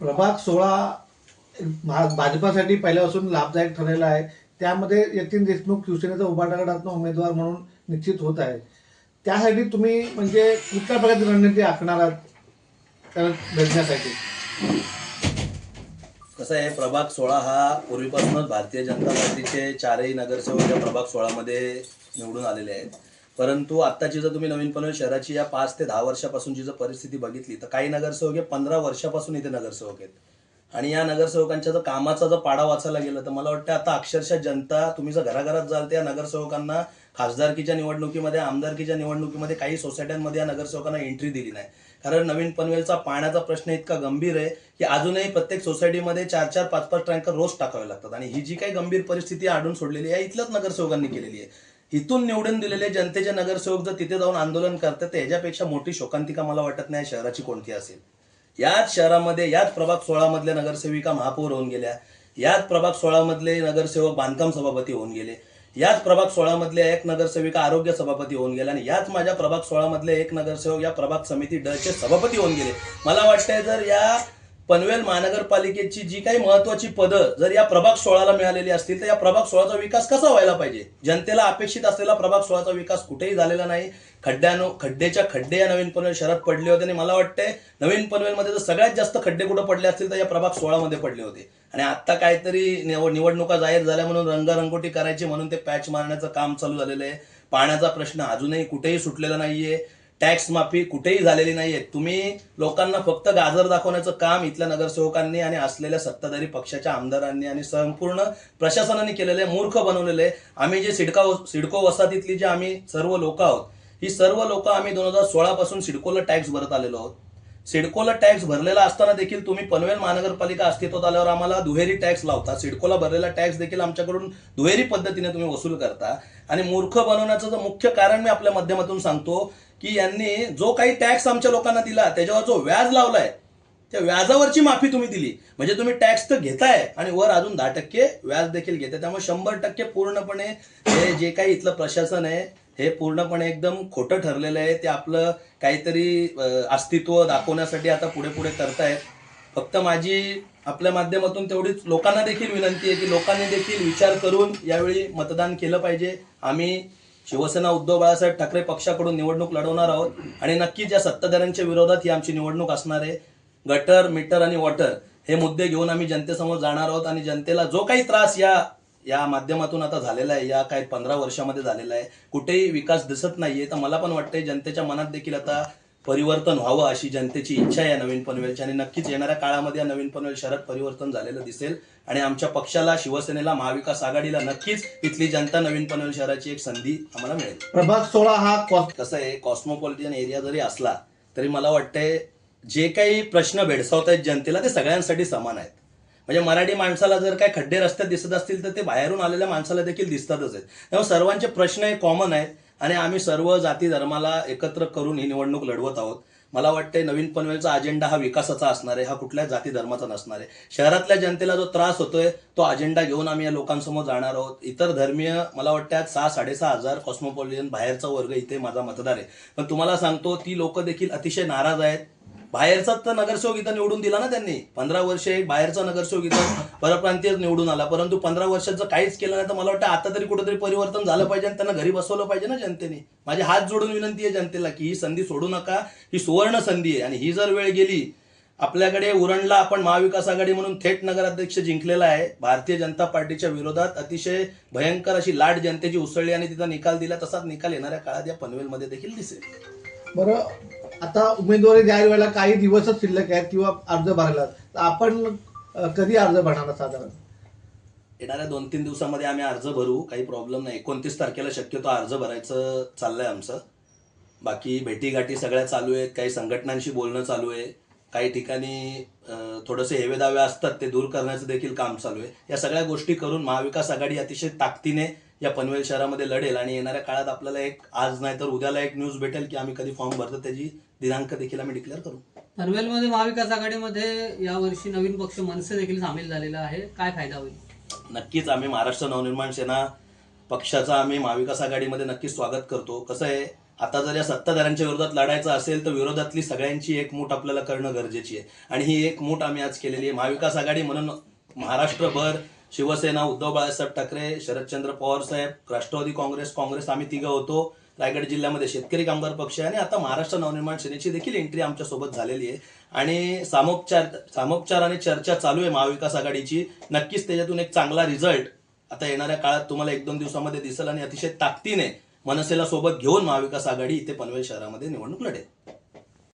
प्रभाग सोळा भाजपासाठी पहिल्यापासून लाभदायक ठरलेला आहे. त्यामध्ये यतीन देशमुख शिवसेनेचा उभाटा गटातनं उमेदवार म्हणून निश्चित होत आहे. त्यासाठी तुम्ही म्हणजे कुठल्या प्रकारची रणनीती आखणार आहात? त्याला भेटण्यासाठी. कसं आहे प्रभाग सोळा हा पूर्वीपासूनच भारतीय जनता पार्टीचे चारही नगरसेवक या प्रभाग सोळामध्ये निवडून आलेले आहेत. परंतु आत्ताची जर तुम्ही नवीन पनवेल शहराची या पाच ते दहा वर्षापासूनची जर परिस्थिती बघितली तर काही नगरसेवक हे पंधरा वर्षापासून इथे नगरसेवक आहेत. आणि या नगरसेवकांच्या जर कामाचा जर पाडा वाचायला गेलं तर मला वाटतं आता अक्षरशः जनता तुम्ही जर घराघरात जाल त्या नगरसेवकांना खासदारकीच्या निवडणुकीमध्ये आमदारकीच्या निवडणुकीमध्ये काही सोसायट्यांमध्ये या नगरसेवकांना एंट्री दिली नाही. कारण नवीन पनवेलचा पाण्याचा प्रश्न इतका गंभीर आहे की अजूनही प्रत्येक सोसायटीमध्ये चार चार पाच पाच टँकर रोज टाकावे लागतात. आणि ही जी काही गंभीर परिस्थिती आढळून सोडलेली आहे इथल्याच नगरसेवकांनी केलेली आहे. इथून निवडून दिलेले जनतेचे नगरसेवक जर तिथे जाऊन आंदोलन करतात तर मोठी शोकांतिका मला वाटत नाही शहराची कोणती असेल. याच शहरामध्ये याच प्रभाग सोळामधल्या नगरसेविका महापौर होऊन गेल्या. याच प्रभाग सोळा मधले नगरसेवक बांधकाम सभापती होऊन गेले. याच प्रभाग सोळा एक नगरसेविका आरोग्य सभापती होऊन गेले. आणि याच माझ्या प्रभाग सोळा मधले एक नगरसेवक या प्रभाग समिती डचे सभापती होऊन गेले. मला वाटतंय जर या पनवेल महानगरपालिकेची जी काही महत्वाची पदं जर या प्रभाग सोळाला मिळालेली असतील तर या प्रभाग सोळाचा विकास कसा व्हायला पाहिजे? जनतेला अपेक्षित असलेला प्रभाग सोळाचा विकास कुठेही झालेला नाही. खड्ड्यानो खड्डेच्या खड्डे या नवीन पनवेल शहरात पडले होते आणि मला वाटतंय नवीन पनवेलमध्ये जर सगळ्यात जास्त खड्डे कुठं पडले असतील तर या प्रभाग सोळामध्ये पडले होते. आणि आता काहीतरी निवडणुका जाहीर झाल्या म्हणून रंगरंगोटी करायची म्हणून ते पॅच मारण्याचं काम चालू झालेलं आहे. पाण्याचा प्रश्न अजूनही कुठेही सुटलेला नाहीये. टॅक्स माफी कुठेही झालेली नाहीये. तुम्ही लोकांना फक्त गाजर दाखवण्याचं काम इथल्या नगरसेवकांनी आणि असलेल्या सत्ताधारी पक्षाच्या आमदारांनी आणि संपूर्ण प्रशासनाने केलेलं आहे मूर्ख बनवलेलं आहे. आम्ही जे सिडका सिडको वसाहतीतली जे आम्ही सर्व लोक आहोत ही सर्व लोक आम्ही दोन हजार सोळा पासून सिडकोला टॅक्स भरत आलेलो आहोत. सिडकोला टॅक्स भरलेला असताना देखील तुम्ही पनवेल महानगरपालिका अस्तित्वात आल्यावर आम्हाला दुहेरी टॅक्स लावता. सिडकोला भरलेला टॅक्स देखील आमच्याकडून दुहेरी पद्धतीने तुम्ही वसूल करता. आणि मूर्ख बनवण्याचं मुख्य कारण मी आपल्या माध्यमातून सांगतो की यांनी जो काही टॅक्स आमच्या लोकांना दिला त्याच्यावर जो व्याज लावलाय त्या व्याजावरची माफी तुम्ही दिली. म्हणजे तुम्ही टॅक्स तर घेताय आणि वर अजून दहा टक्के व्याज देखील घेताय. त्यामुळे शंभर टक्के पूर्णपणे हे जे काही इथलं प्रशासन आहे हे पूर्णपणे एकदम खोटं ठरलेलं आहे. ते आपलं काहीतरी अस्तित्व दाखवण्यासाठी आता पुढे पुढे करतायत. फक्त माझी आपल्या माध्यमातून तेवढीच लोकांना देखील विनंती आहे की लोकांनी देखील विचार करून यावेळी मतदान केलं पाहिजे. आम्ही शिवसेना उद्धव बाळासाहेब ठाकरे पक्षाकडून निवडणूक लढवणार आहोत आणि नक्कीच या सत्ताधाऱ्यांच्या विरोधात ही आमची निवडणूक असणार आहे. गटर मीटर आणि वॉटर हे मुद्दे घेऊन आम्ही जनतेसमोर जाणार आहोत आणि जनतेला जो काही त्रास या या माध्यमातून आता झालेला आहे या काही पंधरा वर्षामध्ये झालेला आहे कुठेही विकास दिसत नाहीये तर मला पण वाटतंय जनतेच्या मनात देखील आता परिवर्तन व्हावं अशी जनतेची इच्छा आहे या नवीन पनवेलची. आणि नक्कीच येणाऱ्या काळामध्ये या नवीन पनवेल शहरात परिवर्तन झालेलं दिसेल. आणि आमच्या पक्षाला शिवसेनेला महाविकास आघाडीला नक्कीच इथली जनता नवीन पनवेल शहराची एक संधी आम्हाला मिळेल. प्रभाग सोळा हा कॉस्ट कसं आहे कॉस्मोपॉलिटन एरिया जरी असला तरी मला वाटतंय जे काही प्रश्न भेडसावत आहेत जनतेला ते सगळ्यांसाठी समान आहेत. म्हणजे मराठी माणसाला जर काही खड्डे रस्त्यात दिसत असतील तर ते बाहेरून आलेल्या माणसाला देखील दिसतातच आहेत. त्यामुळे सर्वांचे प्रश्न हे कॉमन आहेत. आणि आम्ही सर्व जाती धर्माला एकत्र करून ही निवडणूक लढवत आहोत. मला वाटते नवीन पनवेलचा अजेंडा हा विकासाचा असणार आहे हा कुठल्या जाती धर्माचा नसणार आहे. शहरातल्या जनतेला जो त्रास होतोय तो अजेंडा घेऊन आम्ही या लोकांसमोर जाणार आहोत. इतर धर्मीय मला वाटतं आज सहा साडेसहा हजार कॉस्मोपॉलिटन बाहेरचा वर्ग इथे माझा मतदार आहे. पण तुम्हाला सांगतो ती लोक देखील अतिशय नाराज आहेत. बाहेरचा तर नगरसेवक इथं निवडून दिला ना त्यांनी. पंधरा वर्ष एक बाहेरचा नगरसेवक इथं परप्रांतीय निवडून आला. परंतु पंधरा वर्षाचं जर काहीच केलं नाही तर मला वाटतं आता तरी कुठेतरी परिवर्तन झालं पाहिजे आणि त्यांना घरी बसवलं पाहिजे ना जनतेने. माझे हात जोडून विनंती आहे जनतेला की ही संधी सोडू नका. ही सुवर्ण संधी आहे आणि ही जर वेळ गेली आपल्याकडे उरणला आपण महाविकास आघाडी म्हणून थेट नगराध्यक्ष जिंकलेला आहे. भारतीय जनता पार्टीच्या विरोधात अतिशय भयंकर अशी लाट जनतेची उसळली आणि तिचा निकाल दिला. तसाच निकाल येणाऱ्या काळात या पनवेलमध्ये देखील दिसेल. बरं आता उमेदवारी जाहीर व्हायला काही दिवसच शिल्लक आहेत किंवा अर्ज भरायला तर आपण कधी अर्ज भरणार साधारण? येणाऱ्या दोन तीन दिवसामध्ये आम्ही अर्ज भरू. काही प्रॉब्लेम नाही. एकोणतीस तारखेला शक्यतो अर्ज भरायचं चाललंय आमचं. बाकी भेटीगाठी सगळ्या चालू आहेत. काही संघटनांशी बोलणं चालू आहे. काही ठिकाणी थोडेसे हेवेदावे असतात ते दूर करण्याचं देखील काम चालू आहे. या सगळ्या गोष्टी करून महाविकास आघाडी अतिशय ताकदीने या पनवेल शहरामध्ये लढेल आणि येणाऱ्या काळात आपल्याला एक आज नाही तर उद्याला एक न्यूज भेटेल की आम्ही कधी फॉर्म भरतो त्याची दिनांक देखील आम्ही डिक्लेअर करू. पनवेलमध्ये महाविकास आघाडीमध्ये यावर्षी नवीन पक्ष मनसे देखील सामील झालेला आहे. काय फायदा होईल? नक्कीच आम्ही महाराष्ट्र नवनिर्माण सेना पक्षाचा आम्ही महाविकास आघाडीमध्ये नक्कीच स्वागत करतो. कसं आहे आता जर या सत्ताधाऱ्यांच्या विरोधात लढायचं असेल तर विरोधातली सगळ्यांची एकमूट आपल्याला करणं गरजेची आहे. आणि ही एकमूट आम्ही आज केलेली आहे. महाविकास आघाडी म्हणून महाराष्ट्रभर शिवसेना उद्धव बाळासाहेब ठाकरे शरदचंद्र पवार साहेब राष्ट्रवादी काँग्रेस काँग्रेस आम्ही तिघं होतो. रायगड जिल्ह्यामध्ये शेतकरी कामगार पक्ष आणि आता महाराष्ट्र नवनिर्माण सेनेची देखील एंट्री आमच्यासोबत झालेली आहे. आणि सामोपचार सामोपचार आणि चर्चा चालू आहे महाविकास आघाडीची. नक्कीच त्याच्यातून एक चांगला रिझल्ट आता येणाऱ्या काळात तुम्हाला एक दोन दिवसामध्ये दिसेल आणि अतिशय ताकदीने मनसेला सोबत घेऊन महाविकास आघाडी इथे पनवेल शहरामध्ये निवडणूक लढेल.